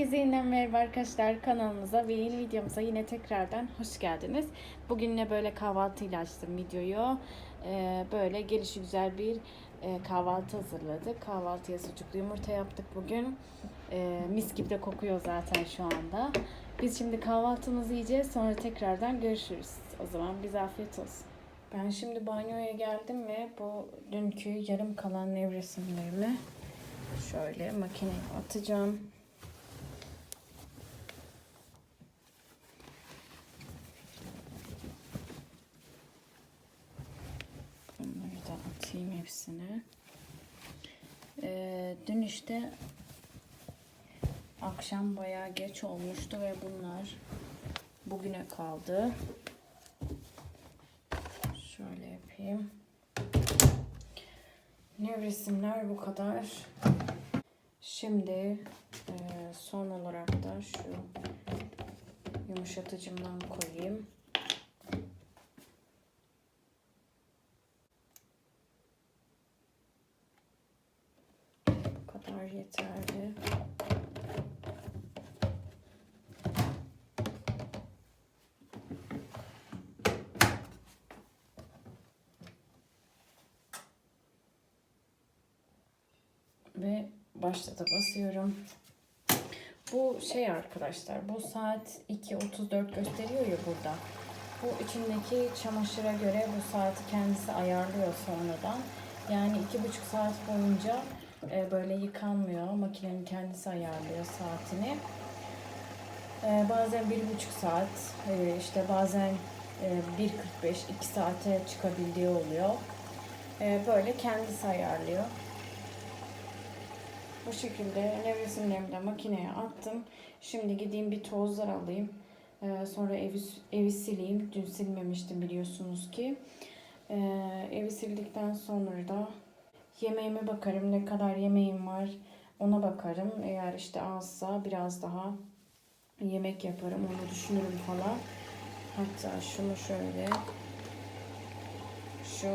Herkese yeniden merhaba arkadaşlar kanalımıza ve yeni videomuza yine tekrardan hoş geldiniz. Bugün yine böyle kahvaltıyla açtım videoyu. Ee, böyle gelişi güzel bir e, kahvaltı hazırladık. Kahvaltıya sucuklu yumurta yaptık bugün. Ee, mis gibi de kokuyor zaten şu anda. Biz şimdi kahvaltımızı yiyeceğiz sonra tekrardan görüşürüz. O zaman bize afiyet olsun. Ben şimdi banyoya geldim ve bu dünkü yarım kalan nevresimlerimi şöyle makineye atacağım. Bunları da atayım hepsine. Ee, dün işte akşam bayağı geç olmuştu ve bunlar bugüne kaldı. Şöyle yapayım. Nevresimler bu kadar. Şimdi e, son olarak da şu yumuşatıcımdan koyayım. Bu kadar yeterli. Ve başta da basıyorum. Bu şey arkadaşlar bu saat 2.34 gösteriyor ya burada. Bu içindeki çamaşıra göre bu saati kendisi ayarlıyor sonradan. Yani iki buçuk saat boyunca e, böyle yıkanmıyor. Makinenin kendisi ayarlıyor saatini. E, bazen bir buçuk saat, e, işte bazen e, 1.45, 2 saate çıkabildiği oluyor. E, böyle kendisi ayarlıyor. Bu şekilde nevresimlerimi de makineye attım. Şimdi gideyim bir tozlar alayım. Ee, sonra evi, evi sileyim. Dün silmemiştim biliyorsunuz ki. Ee, evi sildikten sonra da yemeğime bakarım. Ne kadar yemeğim var ona bakarım. Eğer işte azsa biraz daha yemek yaparım. Onu düşünürüm falan. Hatta şunu şöyle şu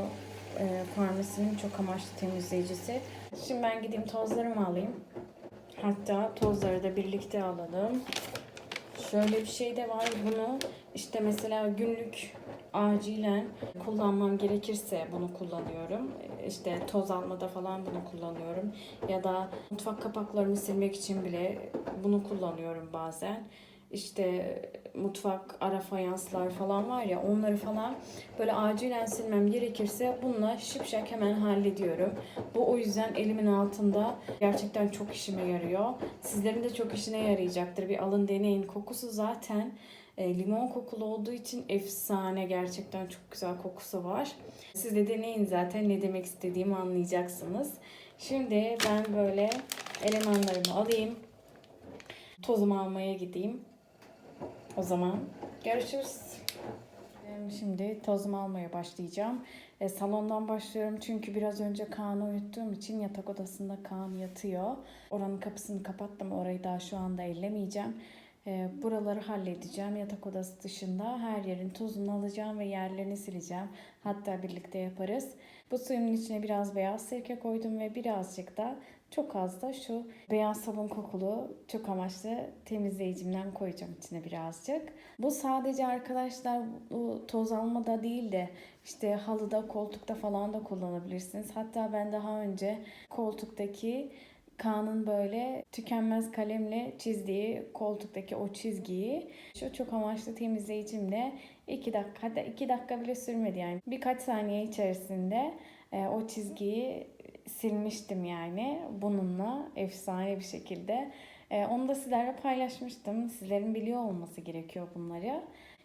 e, Farmasi'nin çok amaçlı temizleyicisi. Şimdi ben gideyim tozlarımı alayım. Hatta tozları da birlikte alalım. Şöyle bir şey de var. Bunu işte mesela günlük acilen kullanmam gerekirse bunu kullanıyorum. İşte toz almada falan bunu kullanıyorum. Ya da mutfak kapaklarını silmek için bile bunu kullanıyorum bazen. İşte mutfak ara fayanslar falan var ya onları falan böyle acilen silmem gerekirse bununla şıpşak hemen hallediyorum. Bu o yüzden elimin altında gerçekten çok işime yarıyor. Sizlerin de çok işine yarayacaktır. Bir alın deneyin. Kokusu zaten e, limon kokulu olduğu için efsane gerçekten çok güzel kokusu var. Siz de deneyin zaten ne demek istediğimi anlayacaksınız. Şimdi ben böyle elemanlarımı alayım. Tozumu almaya gideyim. O zaman görüşürüz. Şimdi tozumu almaya başlayacağım. E, salondan başlıyorum çünkü biraz önce Kaan'ı uyuttuğum için yatak odasında Kaan yatıyor. Oranın kapısını kapattım. Orayı daha şu anda ellemeyeceğim. E, buraları halledeceğim. Yatak odası dışında her yerin tozunu alacağım ve yerlerini sileceğim. Hatta birlikte yaparız. Bu suyun içine biraz beyaz sirke koydum ve birazcık da çok az da şu beyaz sabun kokulu çok amaçlı temizleyicimden koyacağım içine birazcık. Bu sadece arkadaşlar bu toz almada değil de işte halıda, koltukta falan da kullanabilirsiniz. Hatta ben daha önce koltuktaki Kaan'ın böyle tükenmez kalemle çizdiği koltuktaki o çizgiyi şu çok amaçlı temizleyicimle 2 dakika hatta 2 dakika bile sürmedi yani birkaç saniye içerisinde e, o çizgiyi silmiştim yani bununla efsane bir şekilde. E, onu da sizlerle paylaşmıştım. Sizlerin biliyor olması gerekiyor bunları.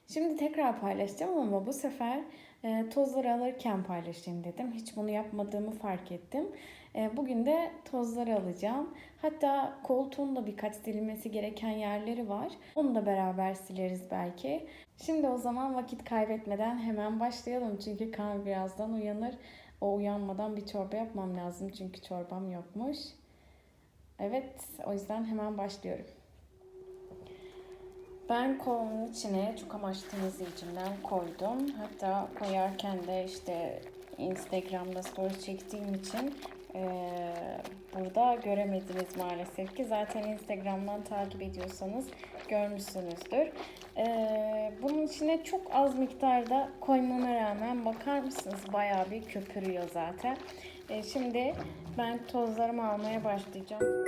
Şimdi tekrar paylaşacağım ama bu sefer e, tozları alırken paylaşayım dedim. Hiç bunu yapmadığımı fark ettim. E, bugün de tozları alacağım. Hatta koltuğun da birkaç silinmesi gereken yerleri var. Onu da beraber sileriz belki. Şimdi o zaman vakit kaybetmeden hemen başlayalım. Çünkü kan birazdan uyanır. O uyanmadan bir çorba yapmam lazım çünkü çorbam yokmuş. Evet, o yüzden hemen başlıyorum. Ben kovanın içine çok amaçlı temizleyicimden koydum. Hatta koyarken de işte Instagram'da story çektiğim için Ee, burada göremediniz maalesef ki. Zaten Instagram'dan takip ediyorsanız görmüşsünüzdür. Ee, bunun içine çok az miktarda koymama rağmen bakar mısınız bayağı bir köpürüyor zaten. Ee, şimdi ben tozlarımı almaya başlayacağım.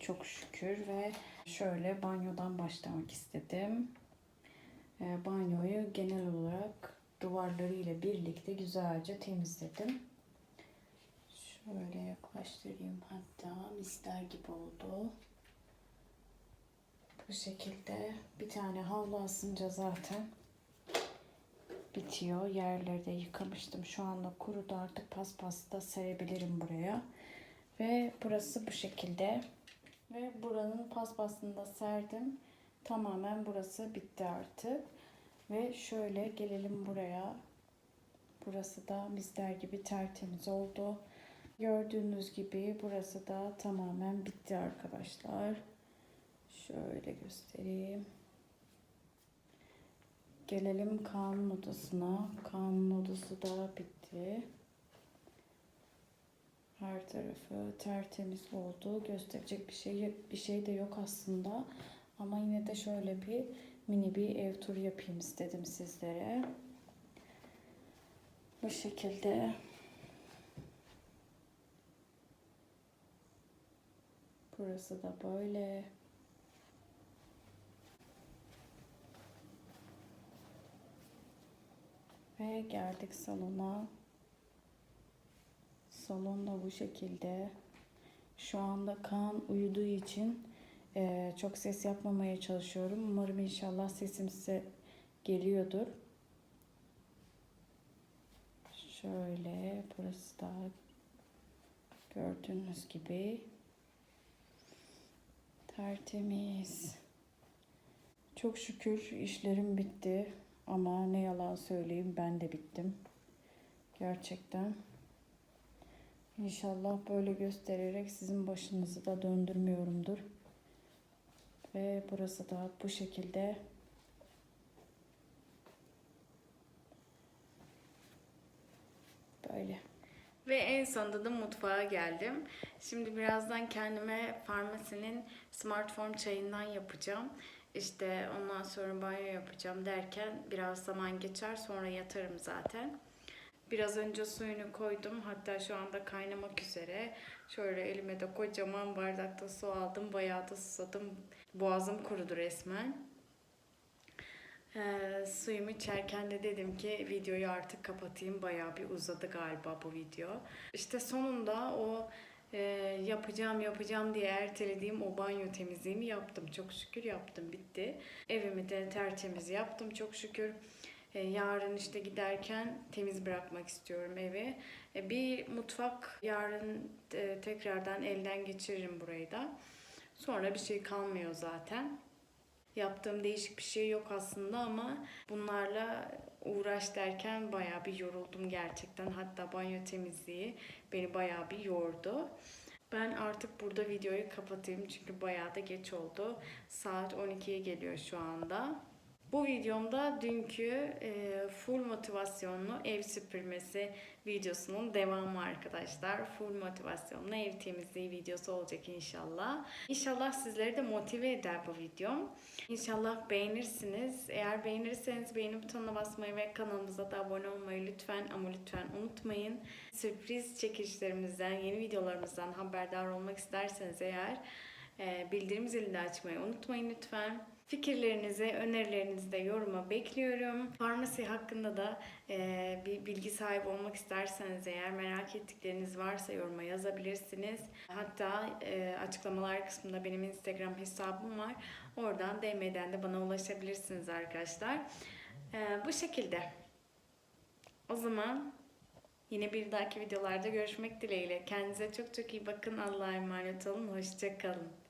Çok şükür ve şöyle banyodan başlamak istedim. E, banyoyu genel olarak duvarları ile birlikte güzelce temizledim. Şöyle yaklaştırayım hatta misler gibi oldu. Bu şekilde bir tane havlu asınca zaten bitiyor. Yerleri de yıkamıştım. Şu anda kurudu artık paspas da serebilirim buraya. Ve burası bu şekilde. Ve buranın paspasını da serdim. Tamamen burası bitti artık. Ve şöyle gelelim buraya. Burası da misler gibi tertemiz oldu. Gördüğünüz gibi burası da tamamen bitti arkadaşlar. Şöyle göstereyim. Gelelim kanun odasına. Kanun odası da bitti. Her tarafı tertemiz oldu. Gösterecek bir şey bir şey de yok aslında. Ama yine de şöyle bir mini bir ev turu yapayım istedim sizlere. Bu şekilde Burası da böyle. Ve geldik salona. Salon da bu şekilde. Şu anda Kaan uyuduğu için e, çok ses yapmamaya çalışıyorum. Umarım inşallah sesim size geliyordur. Şöyle burası da gördüğünüz gibi tertemiz. Çok şükür işlerim bitti. Ama ne yalan söyleyeyim ben de bittim. Gerçekten. İnşallah böyle göstererek sizin başınızı da döndürmüyorumdur. Ve burası da bu şekilde. Böyle. Ve en sonunda da mutfağa geldim. Şimdi birazdan kendime farmasinin smartphone çayından yapacağım. İşte ondan sonra banyo yapacağım derken biraz zaman geçer sonra yatarım zaten. Biraz önce suyunu koydum. Hatta şu anda kaynamak üzere. Şöyle elime de kocaman bardakta su aldım. Bayağı da susadım. Boğazım kurudu resmen. Ee, suyumu içerken de dedim ki videoyu artık kapatayım. Bayağı bir uzadı galiba bu video. İşte sonunda o e, yapacağım yapacağım diye ertelediğim o banyo temizliğimi yaptım. Çok şükür yaptım bitti. Evimi de tertemiz yaptım çok şükür. E, yarın işte giderken temiz bırakmak istiyorum evi. E, bir mutfak yarın e, tekrardan elden geçiririm burayı da. Sonra bir şey kalmıyor zaten. Yaptığım değişik bir şey yok aslında ama bunlarla uğraş derken bayağı bir yoruldum gerçekten. Hatta banyo temizliği beni bayağı bir yordu. Ben artık burada videoyu kapatayım çünkü bayağı da geç oldu. Saat 12'ye geliyor şu anda. Bu videomda dünkü e, full motivasyonlu ev süpürmesi videosunun devamı arkadaşlar. Full motivasyonlu ev temizliği videosu olacak inşallah. İnşallah sizleri de motive eder bu videom. İnşallah beğenirsiniz. Eğer beğenirseniz beğeni butonuna basmayı ve kanalımıza da abone olmayı lütfen ama lütfen unutmayın. Sürpriz çekilişlerimizden, yeni videolarımızdan haberdar olmak isterseniz eğer e, bildirim zilini açmayı unutmayın lütfen. Fikirlerinizi, önerilerinizi de yoruma bekliyorum. Farmasi hakkında da e, bir bilgi sahibi olmak isterseniz eğer merak ettikleriniz varsa yoruma yazabilirsiniz. Hatta e, açıklamalar kısmında benim Instagram hesabım var. Oradan DM'den de bana ulaşabilirsiniz arkadaşlar. E, bu şekilde. O zaman yine bir dahaki videolarda görüşmek dileğiyle. Kendinize çok çok iyi bakın. Allah'a emanet olun. Hoşçakalın.